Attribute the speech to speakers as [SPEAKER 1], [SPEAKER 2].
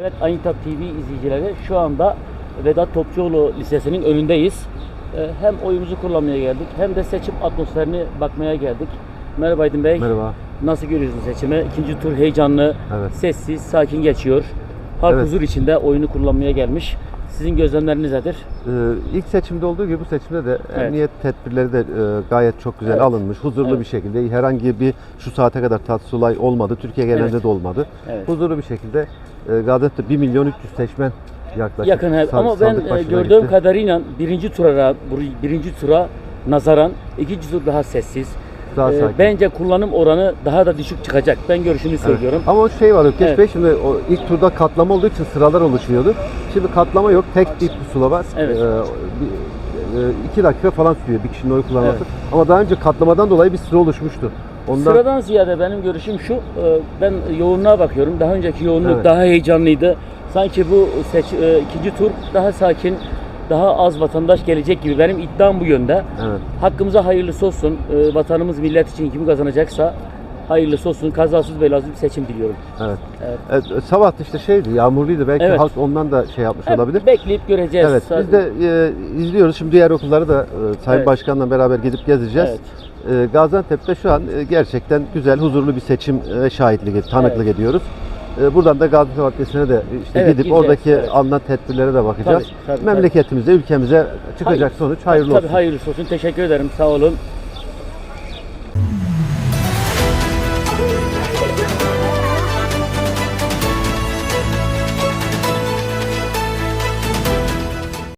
[SPEAKER 1] Evet Ayıntap TV izleyicileri şu anda Vedat Topçuoğlu Lisesi'nin önündeyiz. Ee, Hem oyumuzu kullanmaya geldik hem de seçim atmosferini bakmaya geldik. Merhaba Aydın Bey.
[SPEAKER 2] Merhaba.
[SPEAKER 1] Nasıl görüyorsunuz seçimi? İkinci tur heyecanlı,
[SPEAKER 2] Evet.
[SPEAKER 1] sessiz, sakin geçiyor. Halk
[SPEAKER 2] Evet.
[SPEAKER 1] huzur içinde oyunu kullanmaya gelmiş. Sizin gözlemleriniz nedir?
[SPEAKER 2] Ee, ilk seçimde olduğu gibi bu seçimde de
[SPEAKER 1] Evet.
[SPEAKER 2] emniyet tedbirleri de e, gayet çok güzel
[SPEAKER 1] Evet.
[SPEAKER 2] alınmış. Huzurlu
[SPEAKER 1] Evet.
[SPEAKER 2] bir şekilde herhangi bir şu saate kadar tatsız olay olmadı. Türkiye genelinde
[SPEAKER 1] Evet.
[SPEAKER 2] de olmadı.
[SPEAKER 1] Evet.
[SPEAKER 2] Huzurlu bir şekilde e, Gaziantep'te 1 milyon 300 seçmen yaklaşık.
[SPEAKER 1] Yakın evet. ama ben e, gördüğüm
[SPEAKER 2] gitti.
[SPEAKER 1] kadarıyla birinci tura birinci tura nazaran ikinci tur daha sessiz.
[SPEAKER 2] Daha
[SPEAKER 1] Ee,
[SPEAKER 2] sakin.
[SPEAKER 1] bence kullanım oranı daha da düşük çıkacak. Ben görüşümü söylüyorum.
[SPEAKER 2] Ama o şey var Ökkeş
[SPEAKER 1] Evet.
[SPEAKER 2] Bey şimdi o ilk turda katlama olduğu için sıralar oluşuyordu. Şimdi katlama yok. Tek bir pusula var.
[SPEAKER 1] Evet.
[SPEAKER 2] Ee, bir, e, iki dakika falan sürüyor bir kişinin oy kullanması.
[SPEAKER 1] Evet.
[SPEAKER 2] Ama daha önce katlamadan dolayı bir sıra oluşmuştu. Ondan
[SPEAKER 1] Sıradan ziyade benim görüşüm şu. e, Ben yoğunluğa bakıyorum. Daha önceki yoğunluk
[SPEAKER 2] Evet.
[SPEAKER 1] daha heyecanlıydı. Sanki bu seç, e, ikinci tur daha sakin, daha az vatandaş gelecek gibi. Benim iddiam bu yönde.
[SPEAKER 2] Evet.
[SPEAKER 1] Hakkımıza hayırlısı olsun. E, Vatanımız millet için kim kazanacaksa hayırlısı olsun. Kazasız belasız bir seçim diliyorum.
[SPEAKER 2] Evet.
[SPEAKER 1] Evet.
[SPEAKER 2] Evet, sabah işte şeydi, yağmurluydu. Belki
[SPEAKER 1] Evet.
[SPEAKER 2] halk ondan da şey yapmış olabilir.
[SPEAKER 1] Bekleyip göreceğiz.
[SPEAKER 2] Evet, biz de e, izliyoruz. Şimdi diğer okulları da e, Sayın
[SPEAKER 1] Evet.
[SPEAKER 2] Başkan'la beraber gidip gezeceğiz. E, Gaziantep'te şu an e, gerçekten güzel, huzurlu bir seçim e, şahitlik, tanıklık
[SPEAKER 1] Evet.
[SPEAKER 2] ediyoruz. E, buradan da Gaziantep Adliyesi'ne de işte
[SPEAKER 1] Evet,
[SPEAKER 2] gidip
[SPEAKER 1] gideceğiz,
[SPEAKER 2] oradaki
[SPEAKER 1] evet.
[SPEAKER 2] alınan tedbirlere de bakacağız.
[SPEAKER 1] Tabii, tabii, tabii.
[SPEAKER 2] Memleketimize, ülkemize çıkacak
[SPEAKER 1] Hayır.
[SPEAKER 2] sonuç hayırlı
[SPEAKER 1] Tabii
[SPEAKER 2] olsun.
[SPEAKER 1] hayırlısı olsun. Teşekkür ederim. Sağ olun.